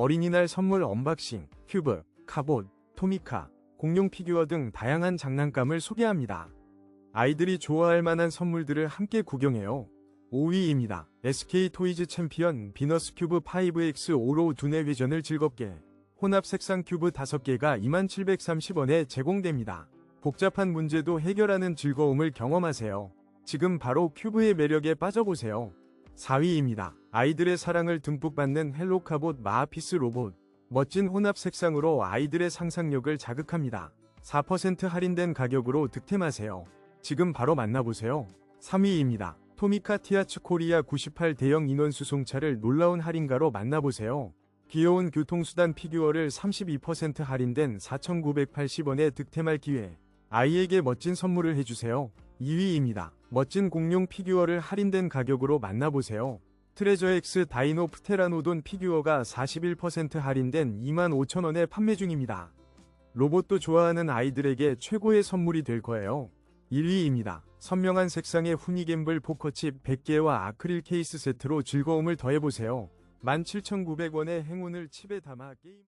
어린이날 선물 언박싱, 큐브, 카봇, 토미카, 공룡 피규어 등 다양한 장난감을 소개합니다. 아이들이 좋아할 만한 선물들을 함께 구경해요. 5위입니다. SK 토이즈 챔피언 비너스 큐브 5X5로 두뇌 회전을 즐겁게 혼합 색상 큐브 5개가 2730원에 제공됩니다. 복잡한 문제도 해결하는 즐거움을 경험하세요. 지금 바로 큐브의 매력에 빠져보세요. 4위입니다. 아이들의 사랑을 듬뿍 받는 헬로카봇 마하피스 로봇. 멋진 혼합 색상으로 아이들의 상상력을 자극합니다. 4% 할인된 가격으로 득템하세요. 지금 바로 만나보세요. 3위입니다. 토미카 티아츠 코리아 98 대형 인원 수송차를 놀라운 할인가로 만나보세요. 귀여운 교통수단 피규어를 32% 할인된 4,980원에 득템할 기회. 아이에게 멋진 선물을 해주세요. 2위입니다. 멋진 공룡 피규어를 할인된 가격으로 만나보세요. 트레저 X 다이노 프테라노돈 피규어가 41% 할인된 25,000원에 판매 중입니다. 로봇도 좋아하는 아이들에게 최고의 선물이 될 거예요. 1위입니다. 선명한 색상의 후니갬블 포커칩 100개와 아크릴 케이스 세트로 즐거움을 더해보세요. 17,900원의 행운을 칩에 담아 게임